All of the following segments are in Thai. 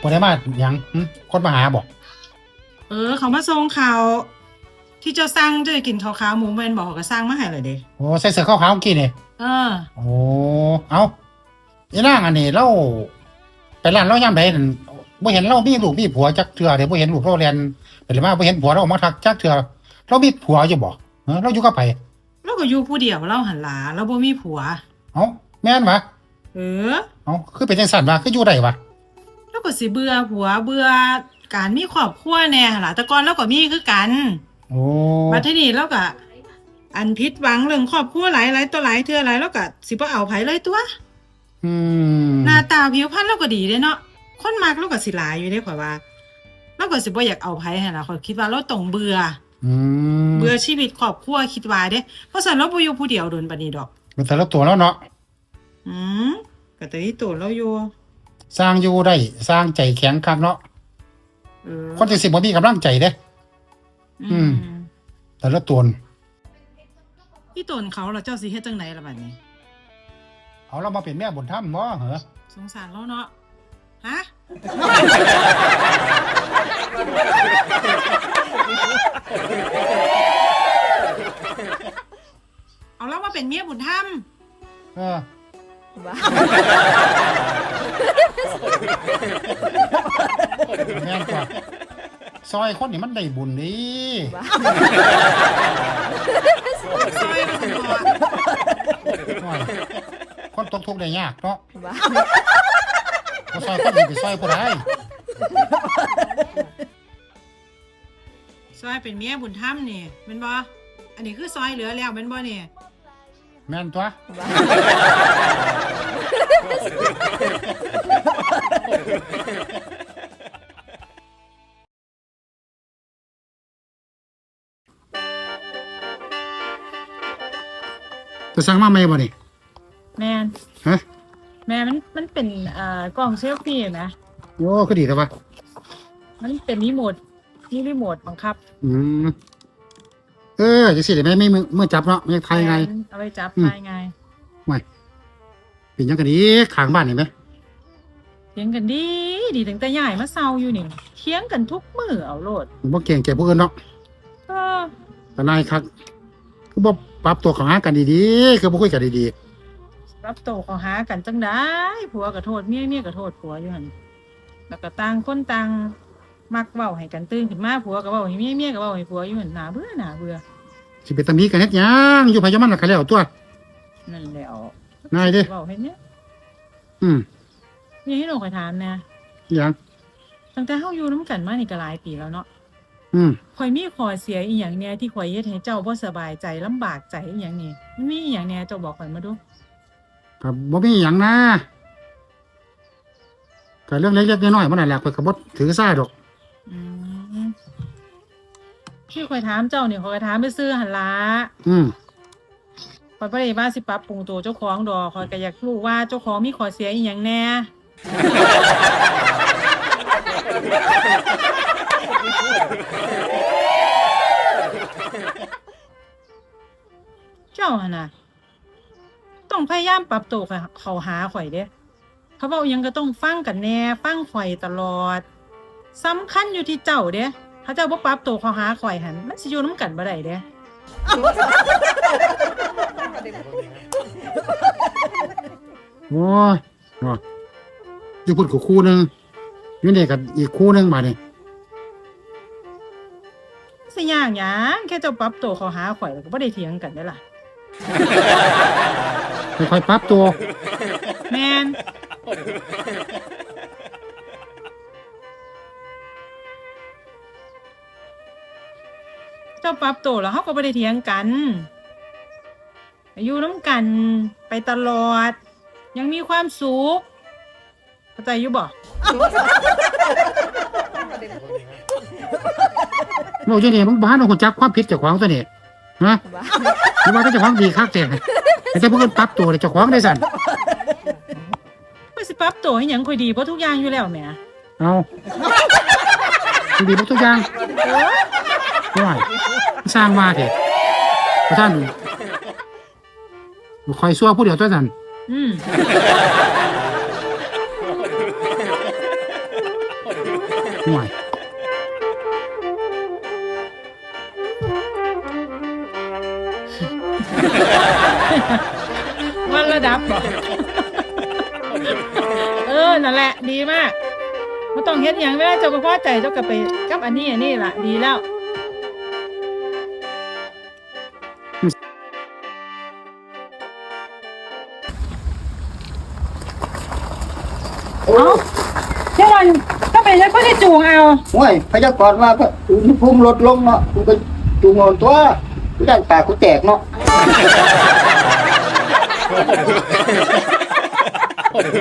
บ่ได้มาหยังหึคนมาหาบอกเออเขามาส่งข่าว ที่เจ้าสั่งเจะกินข้าวขาวหมูแมนบอกก็สั่งมาให้เลยเด้โอ้ใส่เสื้อขาวๆเมื่อกี้นี่เออ โอ้เอาอีนางอันนี้เราไปร้านเรายามใดนั่นบ่เห็นเรามีลูกมีผัวจักเทื่อเด้บ่เห็นลูกเราเรียนไปเลยมาบ่เห็นผัวเราออกมาทักจักเทื่อเรามีผัวอยู่บ่เออเราอยู่กับไผเราก็อยู่ผู้เดียวเราหันหลาเราบ่มีผัว เอ้าแม่นวะเออ เอ้าคือเป็นจังซั่นวะคืออยู่ได้วะ เราก็สิเบื่อผัวเบื่อการมีครอบครัวแน่หั่นล่ะแต่ก่อนเราก็มีคือกันโอ้บัดทีนี้เราก็อันผิดหวังเรื่องครอบครัวหลายหลายตัวหลายเทื่อหลายเราก็สิบ่เอาไผเลยตัวอืมหน้าตาผิวพรรณเราก็ดีเด้เนาะคนมักเราก็สิหลายอยู่เด้ข่อยว่าเราก็สิบ่อยากเอาไผหั่นล่ะข่อยคิดว่าเราต้องเบื่ออืมเบื่อชีวิตครอบครัวคิดว่าเด้เพราะฉะนั้นเราบ่อยู่ผู้เดียวโดนปานนี้ดอกมันแต่ละตัวแล้วเนาะอืมก็แต่ที่ตัวเราอยู่ สร้างอยู่ได้ สร้างใจแข็งคักเนาะเออคนที่สิบ่มีกำลังใจเด้ อืม แต่ละตัวที่ตนเขาเราเจ้าสิเฮ็ดจังไหนล่ะบัดนี้ เอาเรามาเป็นแม่บุญธรรมบ่เหรอสงสารเราเนาะฮะเอาเรามาเป็นเมียบุญธรรมเออว้า แม่นกว่า ซอยคนนี่มันได้บุญดีว้าซอยเราเป็นบ่โอ้ยคนตกทุกข์ได้ยากเนาะว้าบ่ซอยคนนี่ไปซอยผู้ใดซอยเป็นเมียบุญธรรมนี่แม่นบ่อันนี้คือซอยเหลือแล้วแม่นบ่นี่แม่นตัว ว้าจะสั่งมาใหม่บ่นี่แม่นฮะแม่มันมันเป็นเอ่อกล่องเซลฟี่นะโอ้คือดีแต่ว่ามันเป็นรีโมทนี่รีโมทบังคับอืมเออจังซี่ได้ไหมไม่มือมือจับเนาะไม่ทายไงเอาไปจับอืมทายไงเป็นหยังกันดีข้างบ้านนี่ไหมเถียงกันดีดีตั้งแต่ใหญ่มาเศร้าอยู่นี่เถียงกันทุกมือเอาโลดบ่เก่งแก่ผู้อื่นเนาะเออแต่นายครับ คือบ่ปรับตัวเของหากันดีๆ คือบ่คุยกันดีรับโตเขาหากันจังได้ผัวก็โทษเมียเมียก็โทษผัวอยู่หั่นแล้วก็ต่างคนต่างมักเว้าให้กันตื่นขึ้นมาผัวก็เว้าให้เมียเมียก็เว้าให้ผัวอยู่หั่นน่าเบื่อน่าเบื่อๆสิเป็นตามีกันเฮ็ดหยังอยู่ไผอยู่มันล่ะใครแล้วตัว นั่นแหละเอานายเด้ เว้าให้เนี่ยอืมมีให้หนูคอยถามนะหยังตั้งแต่เฮาอยู่นํกันมานี่ก็หลายปีแล้วเนาะ อืมข่อยมีข้อเสียอีหยังเนี่ยที่ข่อยเฮ็ดให้เจ้าบ่สบายใจลำบากใจอีหยังนี่มันมีอีหยังเนี่ยเจ้าบอกข่อยมาดูก็บ่มีหยังนะก็เรื่องเล็กๆน้อยๆมันนั่นแหละข่อยก็บ่ถือซาดอกอืมที่ข่อยถามเจ้านี่ข่อยก็ถามไปซื้อหั่นล่ะอืมข่อยบ่ได้ว่าสิปรับปรุงตัวเจ้าของดอกข่อยก็อยากรู้ว่าเจ้าของมีข้อเสียอีหยังแน่ เจ้าหั่นน่ะต้องพยายามปรับตัวเข้าเข้าหาข่อยเด้เขาเว้าหยังก็ต้องฟังกันแน่ฟังข่อยตลอดสำคัญอยู่ที่เจ้าเด้ถ้าเจ้าบ่ปรับตัวเข้าหาข่อยหันมันสิอยู่นํกันบ่ได้เด้โอ้ยเนาะอยู่พุ่นกับคู่หนึงอยู่นี่กับอีกคู่หนึงมานี่สิย่างหยังแค่เจ้าปรับตัวเข้าหาข่อยแล้วก็บ่ได้เถียงกันเด้อล่ะ ค่อยๆปรับตัวแม่นเจ้าปรับตัวแล้วเฮาก็บ่ได้เถียงกัน อยู่น้ำกันไปตลอด ยังมีความสุขเข้าใจอยู่บ่เราจะนี่มึงบ้านเราคนจักความผิดเจ้าของตัวนี่ ฮะว้าหรือว่าเจ้าของดีคักแต่แต่พวกนปรับตัวเลยเจ้าของได้สั่นข่อยสิปรับตัวให้หยังข่อยดีเพราะทุกอย่างอยู่แล้วแหมเอาดีหมดทุกอย่างไม่ไหวสร้างมาเถอะพระท่านคอยซัวผู้เดียวตัวสั่นอืมห่ว มันระดับบ่เออ นั่นแหละ ดีมากไม่ต้องเฮ็ดอย่างเวลาเจ้าก็พอใจเจ้าก็ไปกับอันนี้อันนี้ล่ะ ดีแล้ว เอาเจ้าวันถ้าเป็นแล้วก็ได้จูงเอา ห่วยพยากรณ์ว่าก็อุณหภูมิลดลงเนาะกูก็จูงอนตัวกูได้ปากกูแตกเนาะ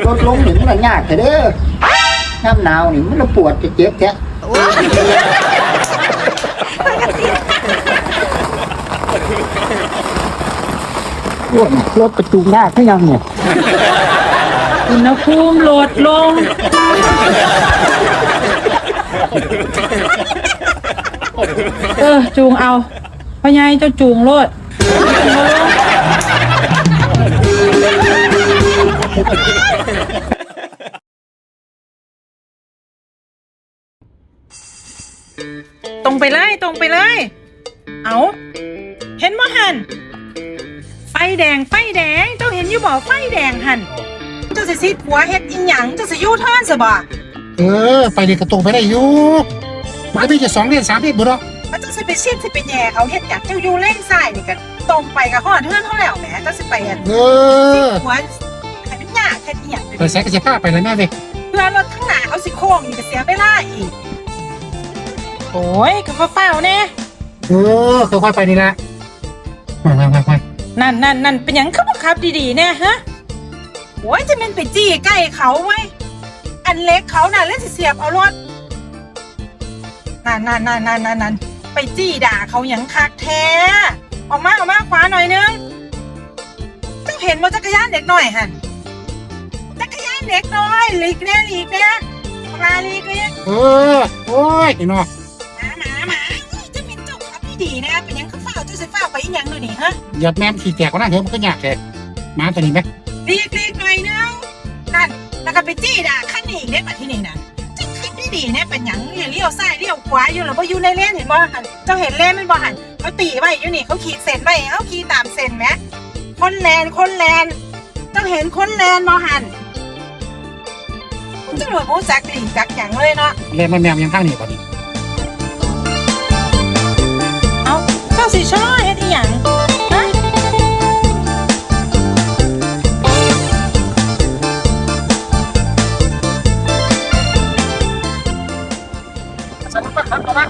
ลดลงหนึ่งมันก็ยากแต่เด้อน้ำหนาวนี่มันละปวดจะเจ็บแท้โอ้ยรถประตูยากที่ยังเนี่ยอุณหภูมิลดลง เออ จูงเอาพ่อใหญ่เจ้าจูงโลด ไปเลยตรงไปเลย เอาเห็นบ่หันไฟแดงไฟแดงเจ้าเห็นอยู่บ่ไฟแดงหันเจ้าสิซิดหัวเฮ็ดอีหยังเจ้าสิยูเทิร์นซะบ่เออไปนี่ก็ตรงไปได้อยู่มันก็มีแค่สองเลนสามเลนบ่ดอกมันเจ้าสิไปซิดสิไปแย่เขาเฮ็ดหยังเจ้าอยู่เลนซ้ายนี่ก็ตรงไปกับฮอดเทิร์นเท่าแล้วแหมเจ้าสิไปอันเอซิดอหัวให้มันยากเฮ็ดอีหยังไปใส่กระเจี๊ยบผ้าไปเลยแม่เว้ยเพื่อรถข้างหน้าเขาสิโค้งนี่ก็เสียเวลาอีก โอ้ยก็เฝ้าๆแน่เออค่อยๆไปนี่ละไปไปไปไปนั่นนั่นนั่นเป็นหยังคือบ่ขับดีๆแน่ฮะโอ้ยจะแมันไปจี้ใกล้เขาไว้ยอันเล็กเขาน่ะเล่นสิเสียบเอารถนั่นนั่นนั่นนั่นนั่นนั่นไปจี้ด่าเขาหยังคักแท้ออกมาออกมาขวาหน่อยนึงเจ้าเห็นว่าจักรยานเด็กหน่อยหันจักรยานเด็กน้อยหลีกเนี่ยหลีกเนี่ยมาหลีกเนี่ยเออโอ้ยไอ้น้องหมาห ดีนะ เป็นหยังคือเฝ้าจ้าสิเฝ้าไปอีหยังดูนี่ฮะอย่าแม่มขี่แตกก็น่าเถอะมันก็ยากแท้มาตัวนี้ไหมหลีกหลีกหน่อยนึงนั่นแล้วก็ไปจี้ด่าขั้นนี้อีกได้ปะที่นี่นะจ้าขับดีๆเนี่ยเป็นหยังอย่าเลี้ยวซ้ายเลี้ยวขวาอยู่หรือว่าอยู่ในเลนเห็นบ่หันเจ้าเห็นเลนมันบ่หันเขาตีไว้อยู่นี่เขาขีดเส้นไว้เขาขีดตามเส้นไหมคนแลนคนแลนเจ้าเห็นคนแลนบ่หันเจ้าหน่วยมูจักหลีกจักยังเลยเนาะเล่นมันแมวยังข้างนี้ก่อนนี้ สิชะลอเฮ็ดอีหยังฮะสันปักทับเอามา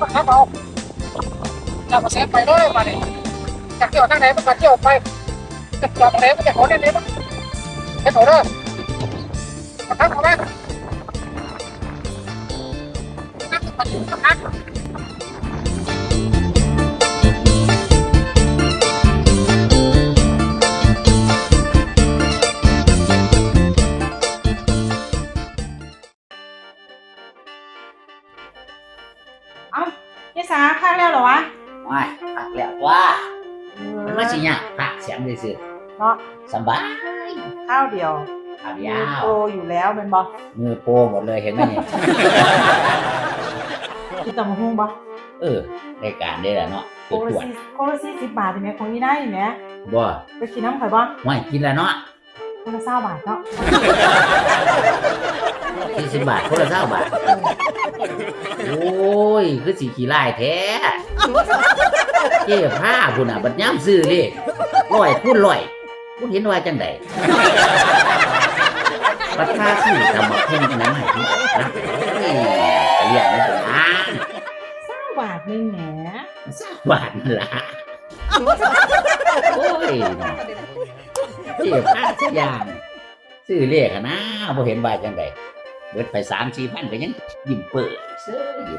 ปักทับเอาอย่ามาเสียไปเลยมาเนี่ยอยากเที่ยวทางไหนมันก็เที่ยวไปจะจอดตรงไหนมันจะขอเล่นเลยมั้งเฮ็ดเอาเด้อปักทับเอามาปั ยายสาพักแล้วเหรอวะว้ายพักแล้วว่ามันไม่ใช่ยากพักเสียงเลยสิเนาะสบายข้าวเดียวขายาวโตอยู่แล้วเป็นบ่มือโปรหมดเลยเห็นไหมเนี่ยกินตำบักหุ่งบ่เออรายการได้แล้วเนาะโคตรละวจสี่โคละสี่สิบบาทใช่ไหมของยี่ได้เห็นไหมบ่ไปกินน้ำข่อยบ่ไม่กินแล้วเนาะ คนละเศร้าบาทเนาะสี่สิบบาทคนละเท่าบาท โอ้ย คือสีขี้ไล่แท้เจ้ผ้าคุณอะ บัดย่ำซื้อเลยร้อยคูณร้อยคุณเห็นว่าจังไดปัดค่าซื้อทำมาเพิ่มกันนั้นให้คุณนะเฮ้ยเรียกไม่เป็นอ่านเศร้าบาทหนึงแหมสักบาทนั่นละโอ้ย เนาะเจ็บพลาดสักอย่างซื้อเลขอะนะบ่เห็นว่าจังไดเบิดไปสามสี่พันก็ยังยิ้มเปิดเสื้ออยู่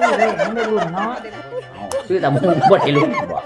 ซื้อเลยมันได้รุ่นเนาะเอาซื้อแต่มุงบ่ได้ลุ้นบ่